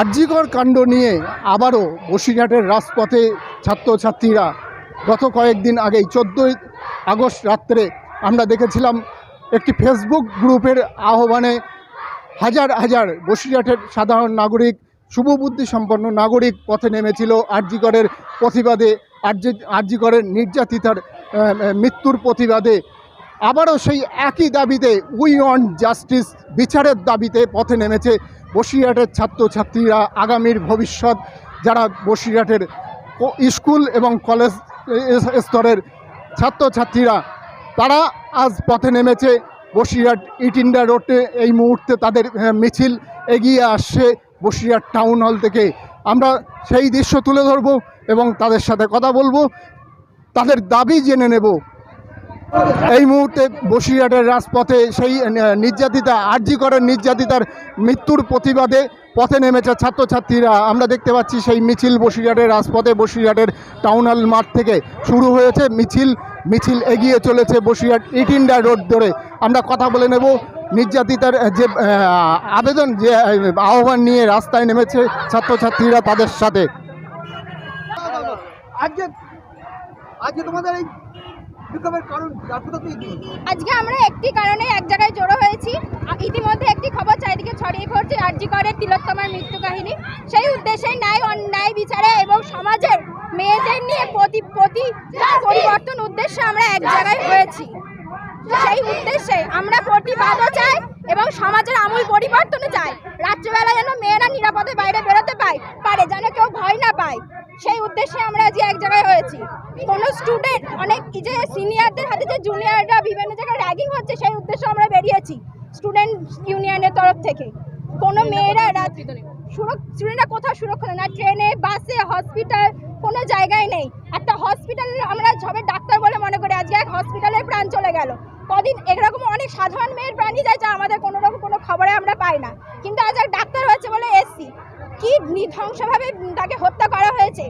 আরজিকর কাণ্ড নিয়ে আবারও বসিরহাটের রাজপথে ছাত্রছাত্রীরা গত কয়েকদিন আগেই চোদ্দোই আগস্ট রাত্রে আমরা দেখেছিলাম একটি ফেসবুক গ্রুপের আহ্বানে হাজার হাজার বসিরহাটের সাধারণ নাগরিক, শুভবুদ্ধি সম্পন্ন নাগরিক পথে নেমেছিল আরজিকরের প্রতিবাদে, আরজি, আরজিকরের নির্যাতিতার মৃত্যুর প্রতিবাদে। আবারও সেই একই দাবিতে উই ওয়ান্ট জাস্টিস, বিচারের দাবিতে পথে নেমেছে বসিরহাটের ছাত্রছাত্রীরা আগামীর ভবিষ্যৎ, যারা বসিরহাটের স্কুল এবং কলেজ স্তরের ছাত্রছাত্রীরা, তারা আজ পথে নেমেছে। বসিরহাট ইটিন্ডা রোডে এই মুহূর্তে তাদের মিছিল এগিয়ে আসছে বসিরহাট টাউন হল থেকে। আমরা সেই দৃশ্য তুলে ধরব এবং তাদের সাথে কথা বলব। তাদের দাবি জেনে নেব। এই মুহূর্তে বসিরহাটের রাজপথে সেই নির্যাতিতা, আরজি করেন নির্যাতিতার মৃত্যুর প্রতিবাদে পথে নেমেছে ছাত্রছাত্রীরা। আমরা দেখতে পাচ্ছি সেই মিছিল বসিরহাটের রাজপথে, বসিরহাটের টাউন হল মাঠ থেকে শুরু হয়েছে মিছিল। মিছিল এগিয়ে চলেছে বসিরহাট ইটিন্ডা রোড ধরে। আমরা কথা বলে নেব নির্যাতিতার যে আবেদন, যে আহ্বান নিয়ে রাস্তায় নেমেছে ছাত্রছাত্রীরা তাদের সাথে। আজকে আজকে তোমাদের এই আজকে আমরা একটি কারণে এক জায়গায় জড়ো হয়েছি। ইতিমধ্যে একটি খবর চারিদিকে ছড়িয়ে পড়ছে, আরজি করে তিলোত্তমার মৃত্যু কাহিনী। সেই উদ্দেশ্যে ন্যায়, অন্যায়, বিচারে এবং সমাজের মেয়েদের নিয়ে প্রতি প্রতি পরিবর্তন উদ্দেশ্যে আমরা এক জায়গায় হয়েছি। সেই উদ্দেশ্যে আমরা প্রতিবাদও চাই এবং সমাজের আমূল পরিবর্তনও চাই। রাত্রিবেলা যেন মেয়েরা নিরাপদে বাইরে বেরোতে পায় পারে যেন কেউ ভয় না পায় সেই উদ্দেশ্যে আমরা আজ এক জায়গায় হয়েছি। কোনো স্টুডেন্ট অনেক যে সিনিয়রদের হাতে যে জুনিয়ররা বিভিন্ন জায়গায় র্যাগিং হচ্ছে সেই উদ্দেশ্যে আমরা বেরিয়েছি স্টুডেন্ট ইউনিয়নের তরফ থেকে। কোনো মেয়েরা স্টুডেন্টরা কোথাও সুরক্ষিত না ট্রেনে বাসে হসপিটাল কোনো জায়গায় নেই। একটা হসপিটাল আমরা সবাই ডাক্তার বলে মনে করি আজকে এক হসপিটালের প্রাণ চলে গেল। কদিন এরকম অনেক সাধারণ মেয়ের প্রাণই যায় যা আমাদের কোনো রকম কোনো খবরে আমরা পাই না। কিন্তু আজ এক ডাক্তার হয়েছে বলে এসছি। কি নৃধ্বংসভাবে তাকে হত্যা করা হয়েছে?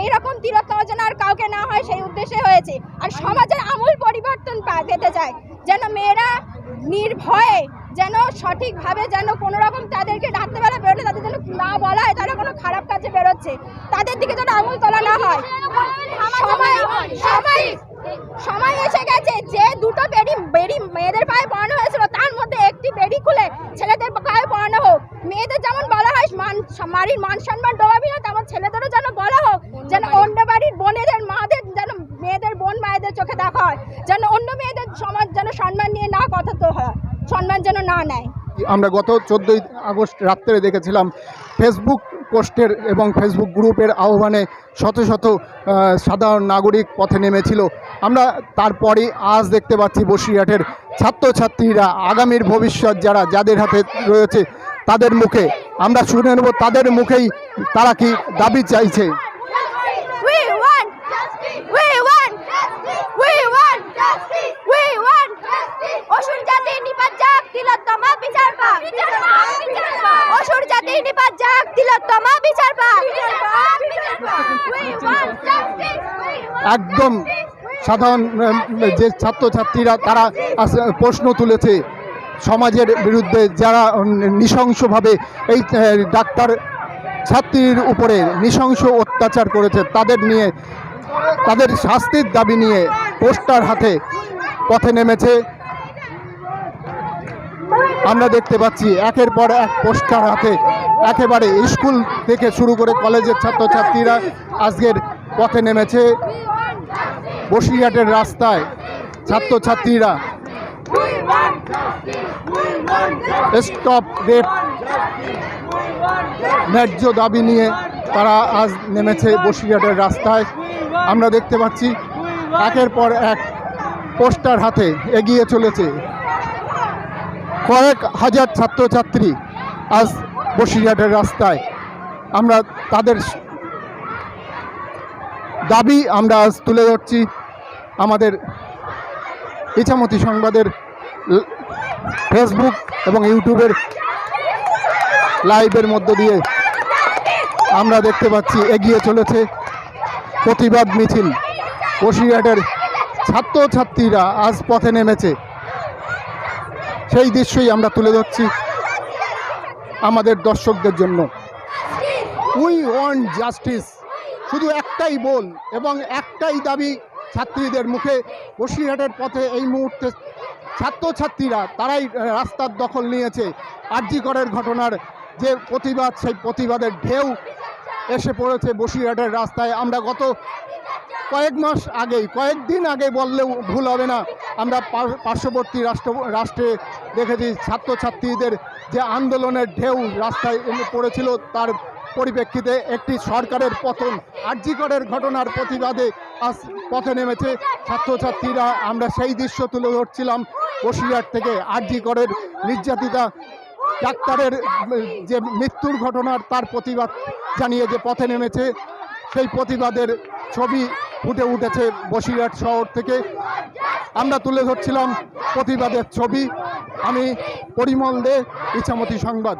এই রকম তিরোত্তমা যেন আর কাউকে না হয় সেই উদ্দেশ্যে হয়েছে। আর সমাজের আমূল পরিবর্তন পেতে চায়। যেন মেয়েরা নির্ভয়ে, যেন সঠিকভাবে যেন কোনো রকম তাদেরকে রাত্রেবেলা বেরোলে তাদের যেন না বলা হয় তারা কোনো খারাপ কাজে বেরোচ্ছে। তাদের দিকে যেন আমূল তোলা না হয়। সময় সময় সময় এসে গেছে। যে দুটো বেডি বেডি মেয়েদের পায়ে পড়ানো হয়েছিল, তার মধ্যে একটি বেডি খুলে ছেলেদের পায়ে পড়ানো হোক মেয়েদের যেমন বলা হয় বাড়ির মান সম্মান ডোবাবি না তেমন ছেলেদেরও যেন বলা হোক যেন অন্য বাড়ির বোনেদের মাদের যেন মেয়েদের বোন মায়েদের চোখে দেখা হয় যেন অন্য মেয়েদের সমাজ যেন সম্মান নিয়ে না কথা তো হয় সম্মান যেন না নেয়। আমরা গত চোদ্দোই আগস্ট রাত্রে দেখেছিলাম ফেসবুক পোস্টের এবং ফেসবুক গ্রুপের আহ্বানে শত শত সাধারণ নাগরিক পথে নেমেছিল। আমরা তারপরে আজ দেখতে পাচ্ছি বসিরহাটের ছাত্রছাত্রীরা আগামীর ভবিষ্যৎ যারা যাদের হাতে রয়েছে তাদের মুখে আমরা শুনে নেব তাদের মুখেই তারা কি দাবি চাইছে। একদম সাধারণ যে ছাত্রছাত্রীরা তারা প্রশ্ন তুলেছে সমাজের বিরুদ্ধে যারা নৃশংসভাবে এই ডাক্তার ছাত্রীর উপরে নৃশংস অত্যাচার করেছে, তাদের নিয়ে, তাদের শাস্তির দাবি নিয়ে পোস্টার হাতে পথে নেমেছে। আমরা দেখতে পাচ্ছি একের পর এক পোস্টার হাতে একেবারে স্কুল থেকে শুরু করে কলেজের ছাত্রছাত্রীরা আজকের পথে নেমেছে। বসিরহাটের রাস্তায় ছাত্রছাত্রীরা স্টপ রেপ ন্যায্য দাবি নিয়ে তারা আজ নেমেছে বসিরহাটের রাস্তায়। আমরা দেখতে পাচ্ছি একের পর এক পোস্টার হাতে এগিয়ে চলেছে। কয়েক হাজার ছাত্রছাত্রী আজ বসিরহাটের রাস্তায়। আমরা তাদের দাবি আমরা আজ তুলে ধরছি। আমাদের ইছামতি সংবাদের ফেসবুক এবং ইউটিউবের লাইভের মধ্য দিয়ে আমরা দেখতে পাচ্ছি, এগিয়ে চলেছে প্রতিবাদ মিছিল। বসিরহাটের ছাত্রছাত্রীরা আজ পথে নেমেছে। সেই দৃশ্যই আমরা তুলে ধরছি আমাদের দর্শকদের জন্য। উই ওয়ান্ট জাস্টিস শুধু একটাই বল এবং একটাই দাবি ছাত্রীদের মুখে বসিরহাটের পথে এই মুহূর্তে ছাত্রছাত্রীরা তারাই রাস্তার দখল নিয়েছে। আরজিকরের ঘটনার যে প্রতিবাদ, সেই প্রতিবাদের ঢেউ এসে পড়েছে বসিরহাটের রাস্তায়। আমরা গত কয়েক মাস আগেই কয়েকদিন আগে বললেও ভুল হবে না, আমরা পার্শ্ববর্তী রাষ্ট্র, রাষ্ট্রে দেখেছি ছাত্রছাত্রীদের যে আন্দোলনের ঢেউ রাস্তায় পড়েছিল, তার পরিপ্রেক্ষিতে একটি সরকারের পতন আর্যিকরের ঘটনার প্রতিবাদে আজ পথে নেমেছে ছাত্রছাত্রীরা। আমরা সেই দৃশ্য তুলে ধরছিলাম বসিরহাট থেকে। আর্যিকরের নির্যাতিতা, ডাক্তারের যে মৃত্যুর ঘটনার তার প্রতিবাদ জানিয়ে যে পথে নেমেছে, সেই প্রতিবাদের ছবি ফুটে উঠেছে বসিরহাট শহর থেকে। আমরা তুলে ধরছিলাম প্রতিবাদের ছবি। আমি পরিমল দে, ইছামতি সংবাদ।